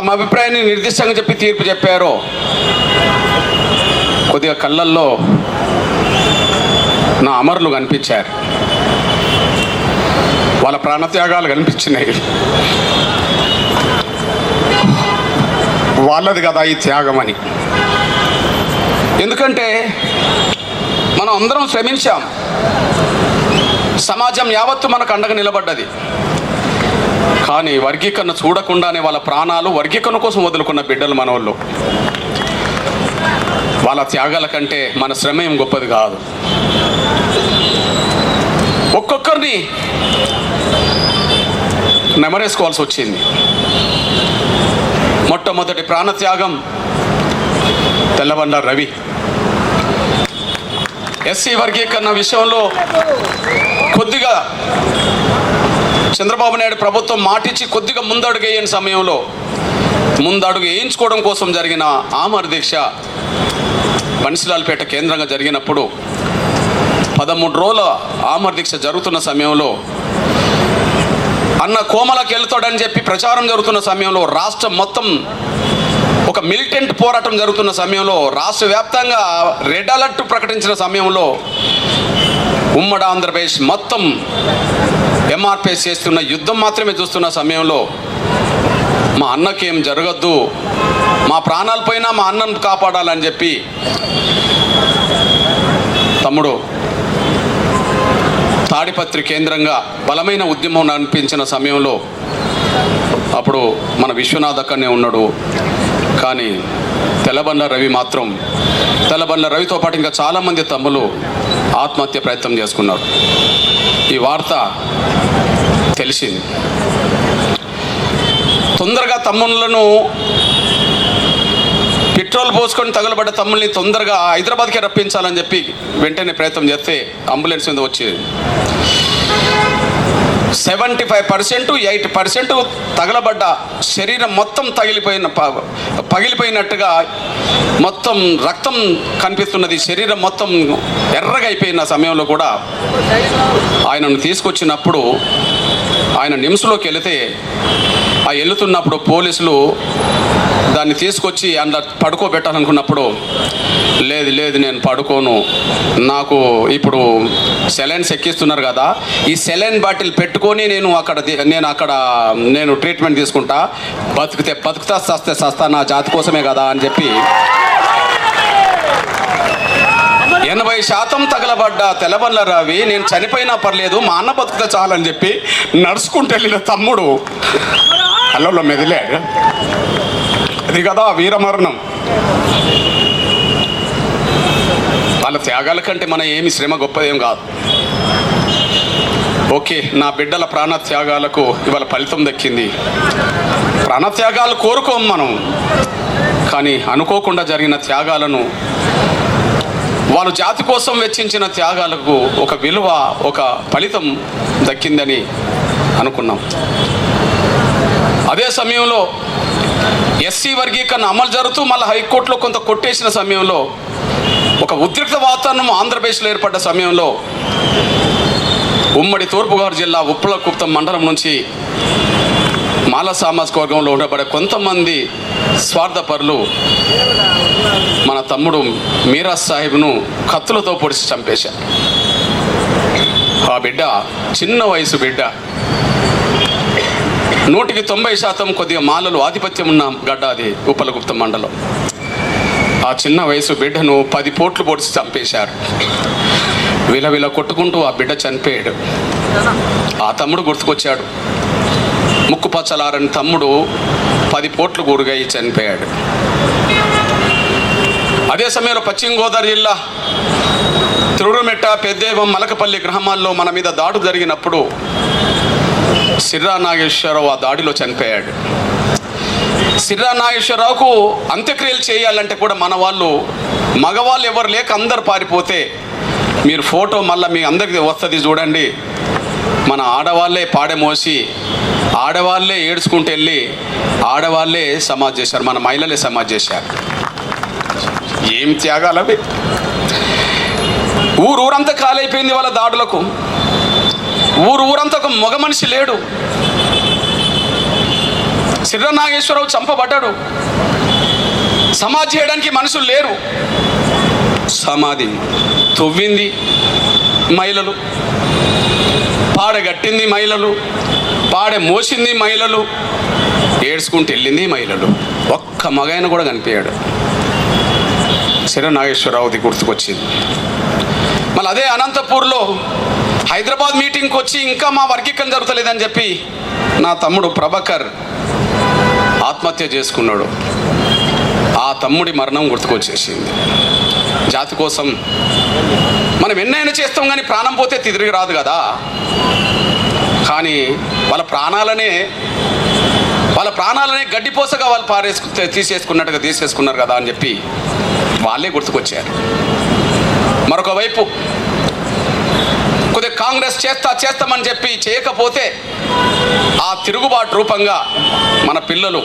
తమ అభిప్రాయాన్ని నిర్దిష్టంగా చెప్పి తీర్పు చెప్పారో. కొద్దిగా కళ్ళల్లో నా అమరులు కనిపించారు. వాళ్ళ ప్రాణత్యాగాలు కనిపించినాయి. వాళ్ళది కదా ఈ త్యాగం అని. ఎందుకంటే మనం అందరం శ్రమించాం. సమాజం యావత్తు మనకు అండగా నిలబడ్డది. కానీ వర్గీకరణ చూడకుండానే వాళ్ళ ప్రాణాలు వర్గీకరణ కోసం వదులుకున్న బిడ్డలు మన వాళ్ళు వాళ్ళ త్యాగాల కంటే మన శ్రమ ఏం గొప్పది కాదు. ఒక్కొక్కరిని నెమరేసుకోవాల్సి వచ్చింది. మొట్టమొదటి ప్రాణత్యాగం తెల్లబండ రవి. ఎస్సీ వర్గీకరణ విషయంలో కొద్దిగా చంద్రబాబు నాయుడు ప్రభుత్వం మాటిచ్చి కొద్దిగా ముందడుగు వేయని సమయంలో ముందడుగు వేయించుకోవడం కోసం జరిగిన ఆమర దీక్ష బన్సిలాల్పేట కేంద్రంగా జరిగినప్పుడు పదమూడు రోజుల ఆమర దీక్ష జరుగుతున్న సమయంలో అన్న కోమలకు వెళ్తాడని చెప్పి ప్రచారం జరుగుతున్న సమయంలో రాష్ట్రం మొత్తం ఒక మిలిటెంట్ పోరాటం జరుగుతున్న సమయంలో రాష్ట్ర వ్యాప్తంగా రెడ్ అలర్ట్ ప్రకటించిన సమయంలో ఉమ్మడి ఆంధ్రప్రదేశ్ మొత్తం ఎంఆర్పిఎస్ చేస్తున్న యుద్ధం మాత్రమే చూస్తున్న సమయంలో మా అన్నకి ఏం జరగద్దు మా ప్రాణాలపైన మా అన్నను కాపాడాలని చెప్పి తమ్ముడు తాడిపత్రి కేంద్రంగా బలమైన ఉద్యమం అనిపించిన సమయంలో అప్పుడు మన విశ్వనాథ్ అక్కడనే ఉన్నాడు. కానీ తెల్లబండ్ల రవి మాత్రం తెల్లబండ్ల రవితో పాటు ఇంకా చాలామంది తమ్ములు ఆత్మహత్య ప్రయత్నం చేసుకున్నారు. ఈ వార్త తెలిసింది. తొందరగా తమ్ముళ్ళను పెట్రోల్ పోసుకొని తగలబడ్డ తమ్ముల్ని తొందరగా హైదరాబాద్కి రప్పించాలని చెప్పి వెంటనే ప్రయత్నం చేస్తే అంబులెన్స్ మీద వచ్చేది. Seventy five percent eight percent తగలబడ్డ శరీరం మొత్తం తగిలిపోయిన ప- పగిలిపోయినట్టుగా మొత్తం రక్తం కనిపిస్తున్నది. శరీరం మొత్తం ఎర్రగా అయిపోయిన సమయంలో కూడా ఆయనను తీసుకొచ్చినప్పుడు ఆయన నిమ్స్లోకి వెళితే ఆ వెళ్తున్నప్పుడు పోలీసులు దాన్ని తీసుకొచ్చి అందులో పడుకోబెట్టాలనుకున్నప్పుడు లేదు లేదు నేను పడుకోను. నాకు ఇప్పుడు సెలైన్స్ ఎక్కిస్తున్నారు కదా. ఈ సెలైన్ బాటిల్ పెట్టుకొని నేను అక్కడ నేను అక్కడ నేను ట్రీట్మెంట్ తీసుకుంటా. బతికితే బతుకుతా సస్తే సస్తా నా జాతి కోసమే కదా అని చెప్పి ఎనభై శాతం తగలబడ్డ తెల్లబల్ల రవి నేను చనిపోయినా పర్లేదు మా అన్న బతుకుతే చాలని చెప్పి నడుచుకుంటూ వెళ్ళిన తమ్ముడు. కళ్ళల్లో మెదిలాడు అది. కదా వీరమరణం. వాళ్ళ త్యాగాల కంటే మన ఏమి శ్రమ గొప్పదేం కాదు. ఓకే నా బిడ్డల ప్రాణ త్యాగాలకు ఇవాళ ఫలితం దక్కింది. ప్రాణత్యాగాలు కోరుకోం మనం. కానీ అనుకోకుండా జరిగిన త్యాగాలను వాళ్ళు జాతి కోసం వెచ్చించిన త్యాగాలకు ఒక విలువ ఒక ఫలితం దక్కిందని అనుకున్నాం. అదే సమయంలో ఎస్సీ వర్గీకరణ అమలు జరుగుతూ మళ్ళీ హైకోర్టులో కొంత కొట్టేసిన సమయంలో ఒక ఉద్రిక్త వాతావరణం ఆంధ్రప్రదేశ్లో ఏర్పడ్డ సమయంలో ఉమ్మడి తూర్పుగోదావరి జిల్లా ఉప్పలకుప్తం మండలం నుంచి మాల సామాజిక వర్గంలో ఉండబడే కొంతమంది స్వార్థపరులు మన తమ్ముడు మీరా సాహిబ్ను కత్తులతో పొడిచి చంపేశారు. ఆ బిడ్డ చిన్న వయసు బిడ్డ నూటికి తొంభై శాతం కొద్దిగా మాలలు ఆధిపత్యం ఉన్న గడ్డ అది ఉపలగుప్త మండలం. ఆ చిన్న వయసు బిడ్డను పది పోట్లు పొడిచి చంపేశారు. విలవిల కొట్టుకుంటూ ఆ బిడ్డ చనిపోయాడు. ఆ తమ్ముడు గుర్తుకొచ్చాడు. ముక్కు పచ్చలారని తమ్ముడు పది పోట్లు గురుగై చనిపోయాడు. అదే సమయంలో పశ్చిమ గోదావరి జిల్లా తిరుడుమెట్ట పెద్దేవం మలకపల్లి గ్రామాల్లో మన మీద దాడు జరిగినప్పుడు సిర్రా నాగేశ్వరరావు ఆ దాడిలో చనిపోయాడు. సిర్రా నాగేశ్వరరావుకు అంత్యక్రియలు చేయాలంటే కూడా మన వాళ్ళు మగవాళ్ళు ఎవరు లేక అందరు పారిపోతే మీరు ఫోటో మళ్ళీ మీ అందరికి వస్తుంది చూడండి. మన ఆడవాళ్ళే పాడెమోసి ఆడవాళ్ళే ఏడ్చుకుంటూ వెళ్ళి ఆడవాళ్ళే సమాజ్ చేశారు మన మహిళలే సమాజ్ చేశారు. ఏం త్యాగాలవి? అవి ఊరు ఊరంతా కాలైపోయింది వాళ్ళ దాడులకు. ఊరు ఊరంతా ఒక మగ మనిషి లేడు. సిర్ర నాగేశ్వరరావు చంపబడ్డాడు. సమాధి చేయడానికి మనుషులు లేరు. సమాధి తొవ్వింది మహిళలు. పాడగట్టింది మహిళలు. పాడె మోసింది మహిళలు. ఏడ్చుకుంటూ వెళ్ళింది మహిళలు. ఒక్క మగైన కూడా కనిపించాడు. సిర నాగేశ్వరరావుది గుర్తుకొచ్చింది. మళ్ళీ అదే అనంతపూర్లో హైదరాబాద్ మీటింగ్కి వచ్చి ఇంకా మా వర్గీకరణ జరుగుతలేదని చెప్పి నా తమ్ముడు ప్రభాకర్ ఆత్మహత్య చేసుకున్నాడు. ఆ తమ్ముడి మరణం గుర్తుకొచ్చేసింది. జాతి కోసం మనం ఎన్నైనా చేస్తాం కానీ ప్రాణం పోతే తిరిగి రాదు కదా. కానీ వాళ్ళ ప్రాణాలనే వాళ్ళ ప్రాణాలనే గడ్డిపోసగా వాళ్ళు పారేసుకు తీసేసుకున్నట్టుగా తీసేసుకున్నారు కదా అని చెప్పి వాళ్ళే గుర్తుకొచ్చారు. మరొక వైపు కాంగ్రెస్ చేస్తా చేస్తామని చెప్పి చేయకపోతే ఆ తిరుగుబాటు రూపంగా మన పిల్లలు